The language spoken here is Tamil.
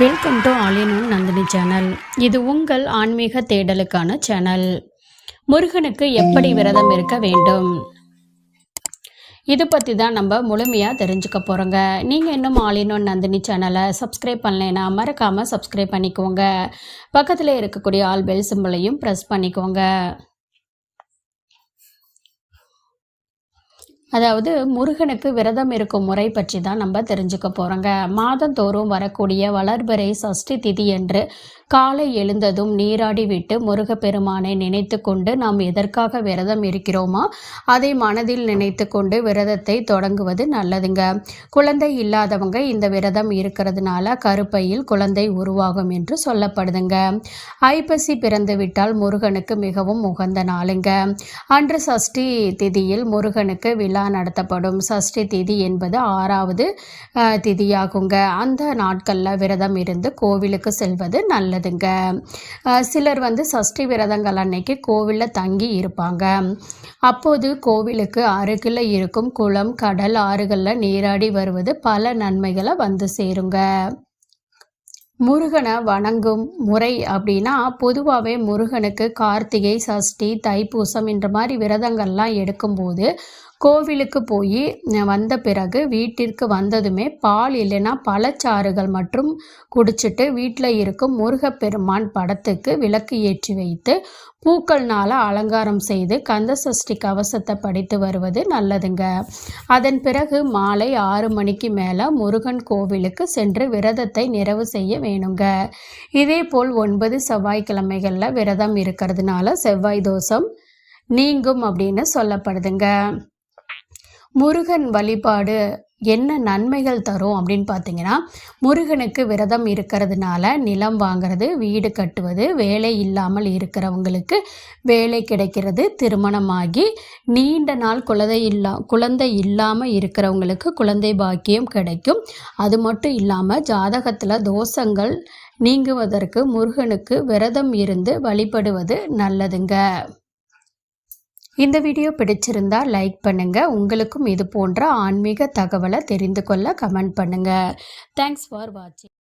வெல்கம் டு ஆலினூன் நந்தினி சேனல். இது உங்கள் ஆன்மீக தேடலுக்கான சேனல். முருகனுக்கு எப்படி விரதம் இருக்க வேண்டும்? இது பற்றி தான் நம்ம முழுமையாக தெரிஞ்சுக்க போகிறோங்க நீங்கள் இன்னும் ஆலினோன் நந்தினி சேனலை சப்ஸ்கிரைப் பண்ணலைன்னா மறக்காமல் சப்ஸ்கிரைப் பண்ணிக்கோங்க. பக்கத்தில் இருக்கக்கூடிய ஆல் பெல் சிம்பிளையும் ப்ரெஸ் பண்ணிக்கோங்க. அதாவது முருகனுக்கு விரதம் இருக்கும் முறை பற்றி தான் நம்ம தெரிஞ்சுக்க போகிறோங்க மாதந்தோறும் வரக்கூடிய வளர்பிறை சஷ்டி திதி என்று காலை எழுந்ததும் நீராடி விட்டு முருகப்பெருமானை நினைத்து கொண்டு நாம் எதற்காக விரதம் இருக்கிறோமோ அதை மனதில் நினைத்து கொண்டு விரதத்தை தொடங்குவது நல்லதுங்க. குழந்தை இல்லாதவங்க இந்த விரதம் இருக்கிறதுனால கருப்பையில் குழந்தை உருவாகும் என்று சொல்லப்படுதுங்க. ஐப்பசி பிறந்து விட்டால் முருகனுக்கு மிகவும் உகந்த நாளுங்க. அன்று சஷ்டி திதியில் முருகனுக்கு விழா விழா நடத்தப்படும். சஷ்டி திதி என்பது ஆறாவது திதியாகுங்க. அந்த நாட்களில் விரதம் இருந்து கோவிலுக்கு செல்வது நல்லதுங்க. சிலர் வந்து சஷ்டி விரதங்கள் அன்னைக்கு கோவிலில் தங்கி இருப்பாங்க. அப்போது கோவிலுக்கு அருகில் இருக்கும் குளம் கடல் ஆறுகளில் நீராடி வருவது பல நன்மைகளை வந்து சேருங்க. முருகனை வணங்கும் முறை அப்படின்னா பொதுவாகவே முருகனுக்கு கார்த்திகை சஷ்டி தைப்பூசம் என்ற மாதிரி விரதங்கள்லாம் எடுக்கும்போது கோவிலுக்கு போய் வந்த பிறகு வீட்டிற்கு வந்ததுமே பால் இல்லைன்னா பழச்சாறுகள் மற்றும் குடிச்சிட்டு வீட்டில் இருக்கும் முருகப்பெருமான் படத்துக்கு விளக்கு ஏற்றி வைத்து பூக்கள்னால் அலங்காரம் செய்து கந்த சஷ்டி கவசத்தை படித்து வருவது நல்லதுங்க. அதன் பிறகு மாலை ஆறு மணிக்கு மேலே முருகன் கோவிலுக்கு சென்று விரதத்தை நிறைவு செய்ய வேணுங்க. இதே போல் ஒன்பது செவ்வாய்க்கிழமைகளில் விரதம் இருக்கிறதுனால செவ்வாய் தோஷம் நீங்கும் அப்படின்னு சொல்லப்படுதுங்க. முருகன் வழிபாடு என்ன நன்மைகள் தரும் அப்படின்னு பார்த்தீங்கன்னா முருகனுக்கு விரதம் இருக்கிறதுனால நிலம் வாங்கிறது வீடு கட்டுவது வேலை இல்லாமல் இருக்கிறவங்களுக்கு வேலை கிடைக்கிறது திருமணமாகி நீண்ட நாள் குழந்தை இல்லா குழந்தை இல்லாமல் இருக்கிறவங்களுக்கு குழந்தை பாக்கியம் கிடைக்கும். அது மட்டும் இல்லாமல் ஜாதகத்தில் தோஷங்கள் நீங்குவதற்கு முருகனுக்கு விரதம் இருந்து வழிபடுவது நல்லதுங்க. இந்த வீடியோ பிடிச்சிருந்தா லைக் பண்ணுங்கள் உங்களுக்கும் இது போன்ற ஆன்மீக தகவலை தெரிந்து கொள்ள கமெண்ட் பண்ணுங்கள் தேங்க்ஸ் ஃபார் வாட்சிங்